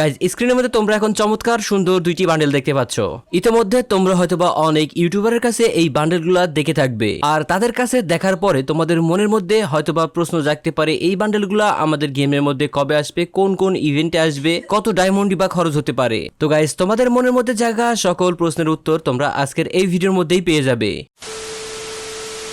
Guys স্ক্রিনের মধ্যে তোমরা এখন চমৎকার সুন্দর দুইটি বান্ডেল দেখতে পাচ্ছ। ইতিমধ্যে তোমরা হয়তোবা অনেক ইউটিউবারের কাছে এই বান্ডেলগুলো দেখে থাকবে। আর তাদের কাছে দেখার পরে তোমাদের মনের মধ্যে হয়তোবা প্রশ্ন জাগতে পারে, এই বান্ডেলগুলো আমাদের গেমের মধ্যে কবে আসবে, কোন কোন ইভেন্টে আসবে, কত ডায়মন্ডই বা খরচ হতে পারে। তো গাইজ তোমাদের মনের মধ্যে জায়গা সকল প্রশ্নের উত্তর তোমরা আজকের এই ভিডিওর মধ্যেই পেয়ে যাবে।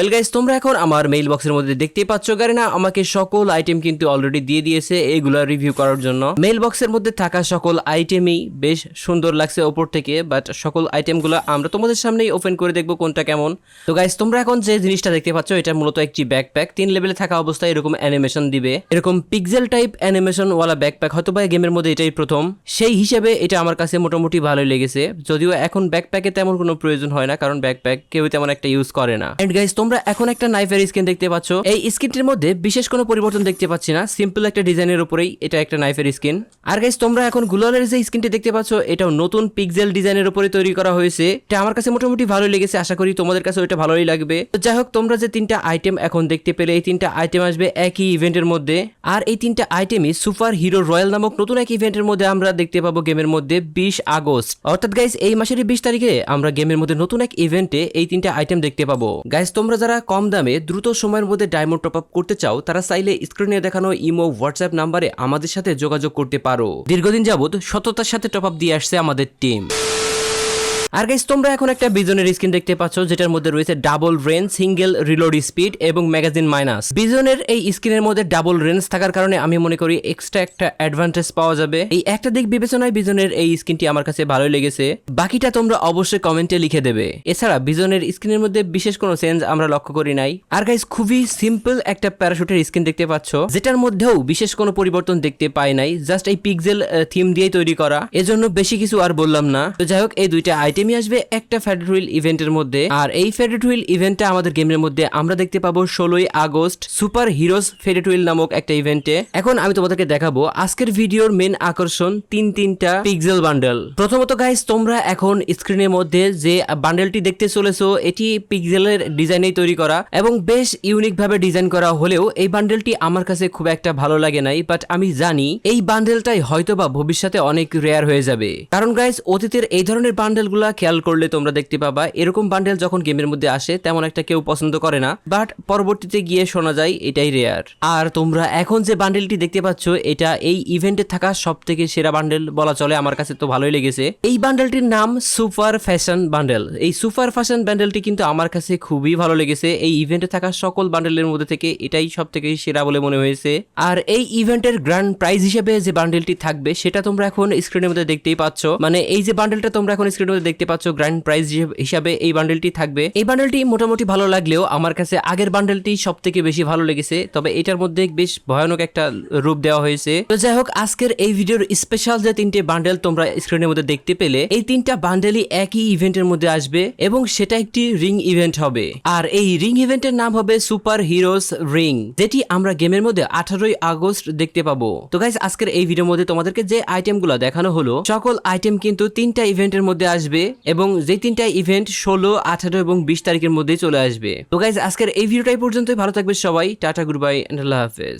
গাইস তোমরা এখন আমার মেইল বক্সের মধ্যে দেখতেই পাচ্ছ গারিনা আমাকে সকল আইটেম কিন্তু অলরেডি দিয়ে দিয়েছে এইগুলা রিভিউ করার জন্য। মেইল বক্সের মধ্যে থাকা সকল আইটেমই বেশ সুন্দর লাগছে ওপর থেকে বাট সকল আইটেমগুলো আমরা তোমাদের সামনেই ওপেন করে দেখব কোনটা কেমন। তো গাইস তোমরা এখন যে জিনিসটা দেখতে পাচ্ছ, এটা মূলত একটি ব্যাকপ্যাক তিন লেভেলে থাকা অবস্থায় এরকম অ্যানিমেশন দিবে। এরকম পিক্সেল টাইপ অ্যানিমেশন ওয়ালা ব্যাকপ্যাক হয়তো বা গেমের মধ্যে এটাই প্রথম। সেই হিসেবে এটা আমার কাছে মোটামুটি ভালোই লেগেছে। যদিও এখন ব্যাকপ্যাকে তেমন কোনো প্রয়োজন হয় না, কারণ ব্যাকপ্যাক কেউ তেমন একটা ইউজ করে না। এন্ড গাইস তোমরা এখন একটা নাইফের স্কিন দেখতে পাচ্ছ। এই স্কিনটির মধ্যে বিশেষ কোনো পরিবর্তন দেখতে পাচ্ছি না। সিম্পল একটা ডিজাইনের উপরেই এটা একটা নাইফের স্কিন আর গাইস তোমরা এখন গুলালের যে স্কিনটি দেখতে পাচ্ছ, এটাও নতুন পিক্সেল ডিজাইনের উপরে তৈরি করা হয়েছে। এটা আমার কাছে মোটামুটি ভালোই লেগেছে। আশা করি তোমাদের কাছে ওটা ভালোই লাগবে। তো যাই হোক, তোমরা যে তিনটা আইটেম এখন দেখতে পেলে, এই তিনটা আইটেম আসবে একই ইভেন্টের মধ্যে। আর এই তিনটা আইটেমই সুপার হিরো রয়্যাল নামক নতুন এক ইভেন্টের মধ্যে আমরা দেখতে পাবো গেমের মধ্যে বিশ আগস্ট। অর্থাৎ গাইস এই মাসের বিশ তারিখে আমরা গেমের মধ্যে নতুন এক ইভেন্টে এই তিনটা আইটেম দেখতে পাবো। গাইস তোমরা যারা কম দামে দ্রুত সময়ের মধ্যে ডায়মন্ড টপ আপ করতে চাও, তারা চাইলে স্ক্রিনে দেখানো ইমো হোয়াটসঅ্যাপ নাম্বারে আমাদের সাথে যোগাযোগ করতে পারো। দীর্ঘদিন যাবৎ সততার সাথে টপ আপ দিয়ে আসছে আমাদের টিম আর গাইস তোমরা এখন একটা বিজনের স্ক্রিন দেখতে পাচ্ছ, যেটার মধ্যে রয়েছে double range single reload speed এবং ম্যাগাজিন মাইনাস বিজনের এই স্ক্রিনের মধ্যে ডাবল রেঞ্জ থাকার কারণে আমি মনে করি এক্সট্রা একটা অ্যাডভান্টেজ পাওয়া যাবে। এই একটা দিক বিবেচনায় বিজনের এই স্ক্রিনটি আমার কাছে ভালোই লেগেছে। বাকিটা তোমরা অবশ্যই কমেন্টে লিখে দেবে। এছাড়া বিজনের স্ক্রিনের মধ্যে বিশেষ কোনো চেঞ্জ আমরা লক্ষ্য করি নাই। আর গাইস খুবই সিম্পল একটা প্যারাশুটের স্ক্রিন দেখতে পাচ্ছ, যেটার মধ্যেও বিশেষ কোনো পরিবর্তন দেখতে পাই নাই জাস্ট এই পিক্সেল থিম দিয়ে তৈরি করা। এজন্য বেশি কিছু আর বললাম না। তো যাই হোক, এই দুইটা আইটেমই আসবে একটা ফ্যাডেড ইভেন্টের মধ্যে। আর এই ফ্যাডেড ইভেন্টটা আমাদের গেমের মধ্যে আমরা দেখতে পাবো ষোলোই আগস্ট সুপার হিরোজ ফেডেড নামক একটা ইভেন্টে এখন আমি তোমাদেরকে দেখাবো আজকের ভিডিওর মেন আকর্ষণ তিন তিনটা পিক্সেল বান্ডেল প্রথমত গাইস তোমরা এখন স্ক্রিনের মধ্যে যে বান্ডেলটি দেখতে চলেছো, এটি পিক্সেলের ডিজাইনেই তৈরি করা এবং বেশ ইউনিক ভাবে ডিজাইন করা হলেও এই বান্ডেলটি আমার কাছে খুব একটা ভালো লাগে নাই বাট আমি জানি এই বান্ডেলটাই হয়তোবা ভবিষ্যতে অনেক রেয়ার হয়ে যাবে। কারণ গাইস অতীতের এই ধরনের বান্ডেলগুলা খেয়াল করলে তোমরা দেখতে পাবা, এরকম বান্ডেল যখন গেমের মধ্যে আসে, তেমন একটা কেউ পছন্দ করে না বাট পরবর্তীতে গিয়ে শোনা যায় এটাই রেয়ার আর তোমরা এখন যে বান্ডেলটি দেখতে পাচ্ছ, এটা এই ইভেন্টে থাকা সব থেকে সেরা বান্ডেল বলা চলে, আমার কাছে তো ভালোই লেগেছে। এই বান্ডেলটির নাম সুপার ফ্যাশন বান্ডেল এই সুপার ফ্যাশন বান্ডেলটি কিন্তু আমার কাছে খুবই ভালো লেগেছে। এই ইভেন্টে থাকা সকল বান্ডেলের মধ্যে থেকে এটাই সব থেকে সেরা বলে মনে হয়েছে। আর এই ইভেন্টের গ্র্যান্ড প্রাইজ হিসেবে যে বান্ডেলটি থাকবে, সেটা তোমরা এখন স্ক্রিনের মধ্যে দেখতেই পাচ্ছ। মানে এই যে বান্ডেলটা তোমরা এখন স্ক্রিনের মধ্যে দেখতে পাচ্ছ গ্র্যান্ড প্রাইজ হিসাবে এই বান্ডেলটি থাকবে। এই বান্ডেলটি মোটামুটি ভালো লাগলেও আমার কাছে আগের বান্ডেলটি সব থেকে বেশি ভালো লেগেছে। তবে এটার মধ্যে বেশ ভয়ানক একটা রূপ দেওয়া হয়েছে। তো যাই হোক, আজকের এই ভিডিওর স্পেশাল যে তিনটে বান্ডেল তোমরা স্ক্রিনের মধ্যে দেখতে পেলে, এই তিনটা বান্ডেলই একই ইভেন্টের মধ্যে আসবে এবং সেটা একটি রিং ইভেন্ট হবে। আর এই রিং ইভেন্টের নাম হবে সুপার হিরোস রিং যেটি আমরা গেমের মধ্যে আঠারোই আগস্ট দেখতে পাবো। তো গাইজ আজকের এই ভিডিওর মধ্যে তোমাদেরকে যে আইটেমগুলো দেখানো হলো, সকল আইটেম কিন্তু তিনটা ইভেন্টের মধ্যে আসবে। এবং যে তিনটা ইভেন্ট ষোলো, আঠারো এবং বিশ তারিখের মধ্যে চলে আসবে। তো গাইজ আজকের এই ভিডিওটাই পর্যন্তই। ভালো থাকবে সবাই। টাটা গুড বাই আল্লাহ হাফেজ।